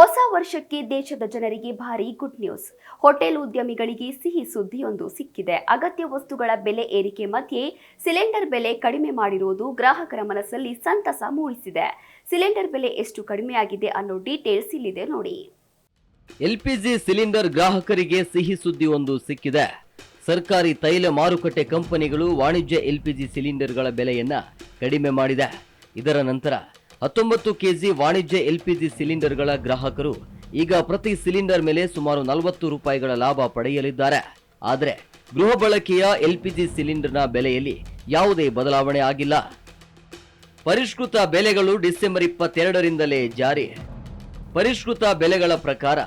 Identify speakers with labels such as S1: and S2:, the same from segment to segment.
S1: ಹೊಸ ವರ್ಷಕ್ಕೆ ದೇಶದ ಜನರಿಗೆ ಭಾರಿ ಗುಡ್ ನ್ಯೂಸ್. ಹೋಟೆಲ್ ಉದ್ಯಮಿಗಳಿಗೆ ಸಿಹಿ ಸುದ್ದಿಯೊಂದು ಸಿಕ್ಕಿದೆ. ಅಗತ್ಯ ವಸ್ತುಗಳ ಬೆಲೆ ಏರಿಕೆ ಮಧ್ಯೆ ಸಿಲಿಂಡರ್ ಬೆಲೆ ಕಡಿಮೆ ಮಾಡಿರುವುದು ಗ್ರಾಹಕರ ಮನಸ್ಸಲ್ಲಿ ಸಂತಸ ಮೂಡಿಸಿದೆ. ಸಿಲಿಂಡರ್ ಬೆಲೆ ಎಷ್ಟು ಕಡಿಮೆಯಾಗಿದೆ ಅನ್ನೋ ಡೀಟೇಲ್ಸ್ ಇಲ್ಲಿದೆ ನೋಡಿ.
S2: ಎಲ್ಪಿಜಿ ಸಿಲಿಂಡರ್ ಗ್ರಾಹಕರಿಗೆ ಸಿಹಿ ಸುದ್ದಿ ಒಂದು ಸಿಕ್ಕಿದೆ. ಸರ್ಕಾರಿ ತೈಲ ಮಾರುಕಟ್ಟೆ ಕಂಪನಿಗಳು ವಾಣಿಜ್ಯ ಎಲ್ಪಿಜಿ ಸಿಲಿಂಡರ್ಗಳ ಬೆಲೆಯನ್ನ ಕಡಿಮೆ ಮಾಡಿದೆ. ಇದರ ನಂತರ ಹತ್ತೊಂಬತ್ತು ಕೆಜಿ ವಾಣಿಜ್ಯ ಎಲ್ಪಿಜಿ ಸಿಲಿಂಡರ್ಗಳ ಗ್ರಾಹಕರು ಈಗ ಪ್ರತಿ ಸಿಲಿಂಡರ್ ಮೇಲೆ ಸುಮಾರು ನಲವತ್ತು ರೂಪಾಯಿಗಳ ಲಾಭ ಪಡೆಯಲಿದ್ದಾರೆ. ಆದರೆ ಗೃಹ ಬಳಕೆಯ ಎಲ್ಪಿಜಿ ಸಿಲಿಂಡರ್ನ ಬೆಲೆಯಲ್ಲಿ ಯಾವುದೇ ಬದಲಾವಣೆ ಆಗಿಲ್ಲ. ಪರಿಷ್ಕೃತ ಬೆಲೆಗಳು ಡಿಸೆಂಬರ್ ಇಪ್ಪತ್ತೆರಡರಿಂದಲೇ ಜಾರಿ. ಪರಿಷ್ಕೃತ ಬೆಲೆಗಳ ಪ್ರಕಾರ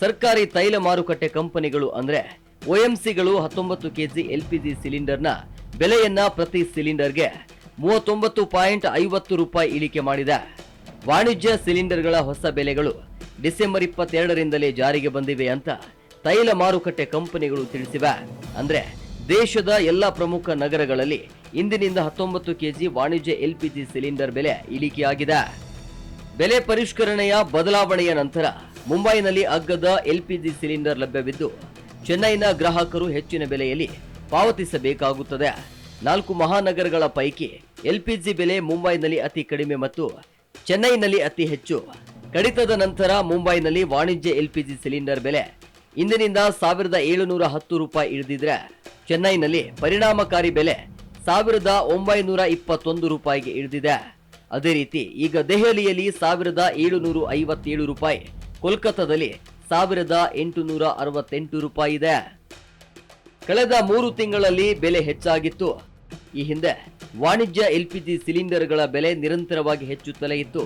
S2: ಸರ್ಕಾರಿ ತೈಲ ಮಾರುಕಟ್ಟೆ ಕಂಪನಿಗಳು ಅಂದರೆ ಒಎಂಸಿಗಳು ಹತ್ತೊಂಬತ್ತು ಕೆಜಿ ಎಲ್ಪಿಜಿ ಸಿಲಿಂಡರ್ನ ಬೆಲೆಯನ್ನ ಪ್ರತಿ ಸಿಲಿಂಡರ್ಗೆ ಮೂವತ್ತೊಂಬತ್ತು ಪಾಯಿಂಟ್ ಐವತ್ತು ರೂಪಾಯಿ ಇಳಿಕೆ ಮಾಡಿದೆ ವಾಣಿಜ್ಯ ಸಿಲಿಂಡರ್ಗಳ ಹೊಸ ಬೆಲೆಗಳು ಡಿಸೆಂಬರ್ ಇಪ್ಪತ್ತೆರಡರಿಂದಲೇ ಜಾರಿಗೆ ಬಂದಿವೆ ಅಂತ ತೈಲ ಮಾರುಕಟ್ಟೆ ಕಂಪನಿಗಳು ತಿಳಿಸಿವೆ. ಅಂದ್ರೆ ದೇಶದ ಎಲ್ಲ ಪ್ರಮುಖ ನಗರಗಳಲ್ಲಿ ಇಂದಿನಿಂದ ಹತ್ತೊಂಬತ್ತು ಕೆಜಿ ವಾಣಿಜ್ಯ ಎಲ್ಪಿಜಿ ಸಿಲಿಂಡರ್ ಬೆಲೆ ಇಳಿಕೆಯಾಗಿದೆ. ಬೆಲೆ ಪರಿಷ್ಕರಣೆಯ ಬದಲಾವಣೆಯ ನಂತರ ಮುಂಬೈನಲ್ಲಿ ಅಗ್ಗದ ಎಲ್ಪಿಜಿ ಸಿಲಿಂಡರ್ ಲಭ್ಯವಿದ್ದು, ಚೆನ್ನೈನ ಗ್ರಾಹಕರು ಹೆಚ್ಚಿನ ಬೆಲೆಯಲ್ಲಿ ಪಾವತಿಸಬೇಕಾಗುತ್ತದೆ. ನಾಲ್ಕು ಮಹಾನಗರಗಳ ಪೈಕಿ ಎಲ್ಪಿಜಿ ಬೆಲೆ ಮುಂಬೈನಲ್ಲಿ ಅತಿ ಕಡಿಮೆ ಮತ್ತು ಚೆನ್ನೈನಲ್ಲಿ ಅತಿ ಹೆಚ್ಚು. ಕಡಿತದ ನಂತರ ಮುಂಬೈನಲ್ಲಿ ವಾಣಿಜ್ಯ ಎಲ್ಪಿಜಿ ಸಿಲಿಂಡರ್ ಬೆಲೆ ಇಂದಿನಿಂದ ಸಾವಿರದ ಏಳುನೂರ ಹತ್ತು ರೂಪಾಯಿ ಇಳಿದಿದ್ರೆ ಚೆನ್ನೈನಲ್ಲಿ ಪರಿಣಾಮಕಾರಿ ಬೆಲೆ ಸಾವಿರದ ಒಂಬೈನೂರ ಇಪ್ಪತ್ತೊಂದು ರೂಪಾಯಿಗೆ ಇಳಿದಿದೆ. ಅದೇ ರೀತಿ ಈಗ ದೆಹಲಿಯಲ್ಲಿ ಸಾವಿರದ ಏಳುನೂರ ಐವತ್ತೇಳು ರೂಪಾಯಿ, ಕೋಲ್ಕತ್ತಾದಲ್ಲಿ ಸಾವಿರದ ಎಂಟುನೂರ ಅರವತ್ತೆಂಟು ರೂಪಾಯಿ ಇದೆ. ಕಳೆದ ಮೂರು ತಿಂಗಳಲ್ಲಿ ಬೆಲೆ ಹೆಚ್ಚಾಗಿತ್ತು. ಈ ಹಿಂದೆ ವಾಣಿಜ್ಯ ಎಲ್ಪಿಜಿ ಸಿಲಿಂಡರ್ಗಳ ಬೆಲೆ ನಿರಂತರವಾಗಿ ಹೆಚ್ಚುತ್ತಲೇ ಇತ್ತು.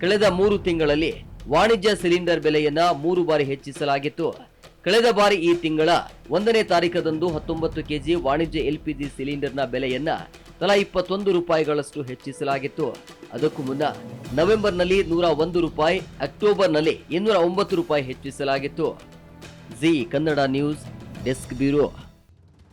S2: ಕಳೆದ ಮೂರು ತಿಂಗಳಲ್ಲಿ ವಾಣಿಜ್ಯ ಸಿಲಿಂಡರ್ ಬೆಲೆಯನ್ನ ಮೂರು ಬಾರಿ ಹೆಚ್ಚಿಸಲಾಗಿತ್ತು. ಕಳೆದ ಬಾರಿ ಈ ತಿಂಗಳ ಒಂದನೇ ತಾರೀಕದಂದು ಹತ್ತೊಂಬತ್ತು ಕೆಜಿ ವಾಣಿಜ್ಯ ಎಲ್ಪಿಜಿ ಸಿಲಿಂಡರ್ನ ಬೆಲೆಯನ್ನ ತಲಾ ಇಪ್ಪತ್ತೊಂದು ರೂಪಾಯಿಗಳಷ್ಟು ಹೆಚ್ಚಿಸಲಾಗಿತ್ತು. ಅದಕ್ಕೂ ಮುನ್ನ ನವೆಂಬರ್ನಲ್ಲಿ ನೂರ ಒಂದು ರೂಪಾಯಿ, ಅಕ್ಟೋಬರ್ನಲ್ಲಿ ಇನ್ನೂರ ಒಂಬತ್ತು ರೂಪಾಯಿ ಹೆಚ್ಚಿಸಲಾಗಿತ್ತು. Zee Kannada news desk bureau.